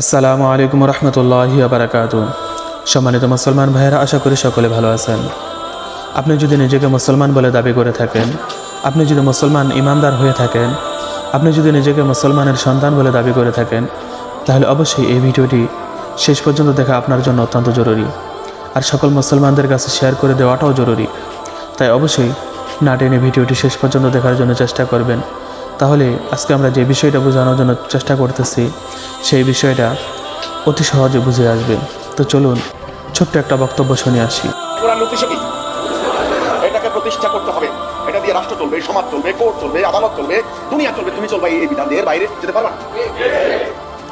আসসালামু আলাইকুম রহমতুল্লাহি আবরাকাত সম্মানিত মুসলমান ভাইয়েরা, আশা করি সকলে ভালো আছেন। আপনি যদি নিজেকে মুসলমান বলে দাবি করে থাকেন, আপনি যদি মুসলমান ইমানদার হয়ে থাকেন, আপনি যদি নিজেকে মুসলমানের সন্তান বলে দাবি করে থাকেন, তাহলে অবশ্যই এই ভিডিওটি শেষ পর্যন্ত দেখা আপনার জন্য অত্যন্ত জরুরি। আর সকল মুসলমানদের কাছে শেয়ার করে দেওয়াটাও জরুরি। তাই অবশ্যই না টেনে ভিডিওটি শেষ পর্যন্ত দেখার জন্য চেষ্টা করবেন। তাহলে আজকে আমরা যে বিষয়টা বোঝানোর জন্য চেষ্টা করতেছি সেই বিষয়টা অতি সহজে বুঝে আসবে। তো চলুন ছোট্ট একটা বক্তব্য শুনে আসি। এটাকে প্রতিষ্ঠা করতে হবে। এটা দিয়ে রাষ্ট্র চলবে সমাজ চলবে কোর্ট চলবে আদালত চলবে দুনিয়া চলবে তুমি চলবে এই বিধান এর বাইরে যেতে পারবা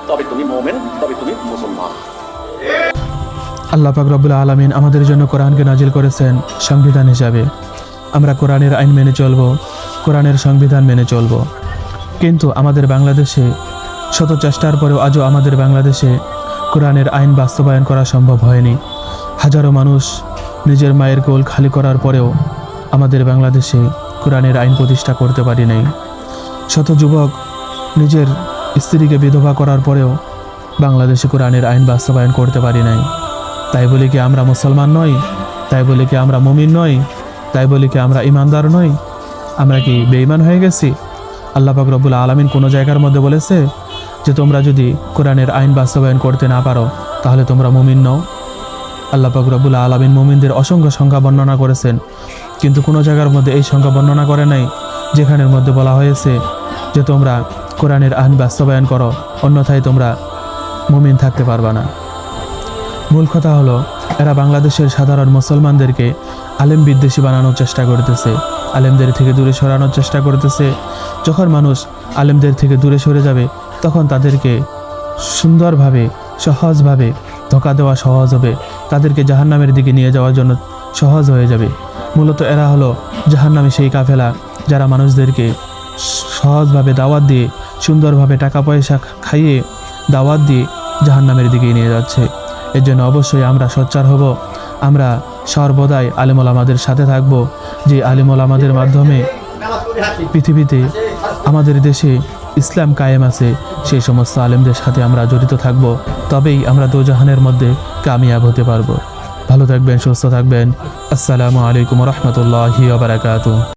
তবে তুমি মোমেন তবে তুমি মুসলমান। আল্লাহ পাক রব্বুল আলমিন আমাদের জন্য কোরআনকে নাজিল করেছেন সংবিধান হিসাবে। আমরা কোরআনের আইন মেনে চলব কোরআনের সংবিধান মেনে চলব। কিন্তু আমাদের বাংলাদেশে শত চেষ্টার পরেও আজও আমাদের বাংলাদেশে কোরআনের আইন বাস্তবায়ন করা সম্ভব হয়নি। হাজারো মানুষ নিজের মায়ের গোল খালি করার পরেও আমাদের বাংলাদেশে কোরআনের আইন প্রতিষ্ঠা করতে পারি নাই। শত যুবক নিজের স্ত্রীকে বিধবা করার পরেও বাংলাদেশে কোরআনের আইন বাস্তবায়ন করতে পারি নাই। তাই বলে কি আমরা মুসলমান নই? তাই বলে কি আমরা মুমিন নই? তাই বলে কি আমরা ইমানদার নই? আমরা কি বেঈমান হয়ে গেছি? আল্লাহ পাক রব্বুল আলমিন কোনো জায়গার মধ্যে বলেছে যে তোমরা যদি কোরআনের আইন বাস্তবায়ন করতে না পারো, তাহলে তোমরা মুমিন নও। আল্লাহ পাক রব্বুল আলমিন মুমিনদের অসংখ্য সংখ্যা বর্ণনা করেছেন। কিন্তু কোনো জায়গার মধ্যে এই সংখ্যা বর্ণনা করে নাই, যেখানের মধ্যে বলা হয়েছে যে তোমরা কোরআনের আইন বাস্তবায়ন করো, অন্যথায় তোমরা মুমিন থাকতে পারবা না। মূল কথা হলো, এরা বাংলাদেশের সাধারণ মুসলমানদেরকে আলেম বিদ্বেষী বানানোর চেষ্টা করতেছে, আলেমদের থেকে দূরে সরানোর চেষ্টা করতেছে। যখন মানুষ আলেমদের থেকে দূরে সরে যাবে, তখন তাদেরকে সুন্দরভাবে, সহজভাবে ধোকা দেওয়া সহজ হবে। তাদেরকে জাহান্নামের দিকে নিয়ে যাওয়ার জন্য সহজ হয়ে যাবে। মূলত এরা হলো জাহান্নামে সেই কাফেলা যারা মানুষদেরকে সহজভাবে দাওয়াত দিয়ে, সুন্দরভাবে টাকা পয়সা খাইয়ে দাওয়াত দিয়ে জাহান্নামের দিকে নিয়ে যাচ্ছে। এর জন্য অবশ্যই আমরা সোচ্চার হব। আমরা সর্বদাই আলিমুল আমাদের সাথে থাকব। যে আলিমুল আমাদের মাধ্যমে পৃথিবীতে আমাদের দেশে ইসলাম কায়েম আছে সেই সমস্ত আলেমদের সাথে আমরা জড়িত থাকব। তবেই আমরা দোজাহানের মধ্যে কামিয়াব হতে পারব। ভালো থাকবেন, সুস্থ থাকবেন। আসসালামু আলাইকুম রহমতুল্লাহি বারাকাতু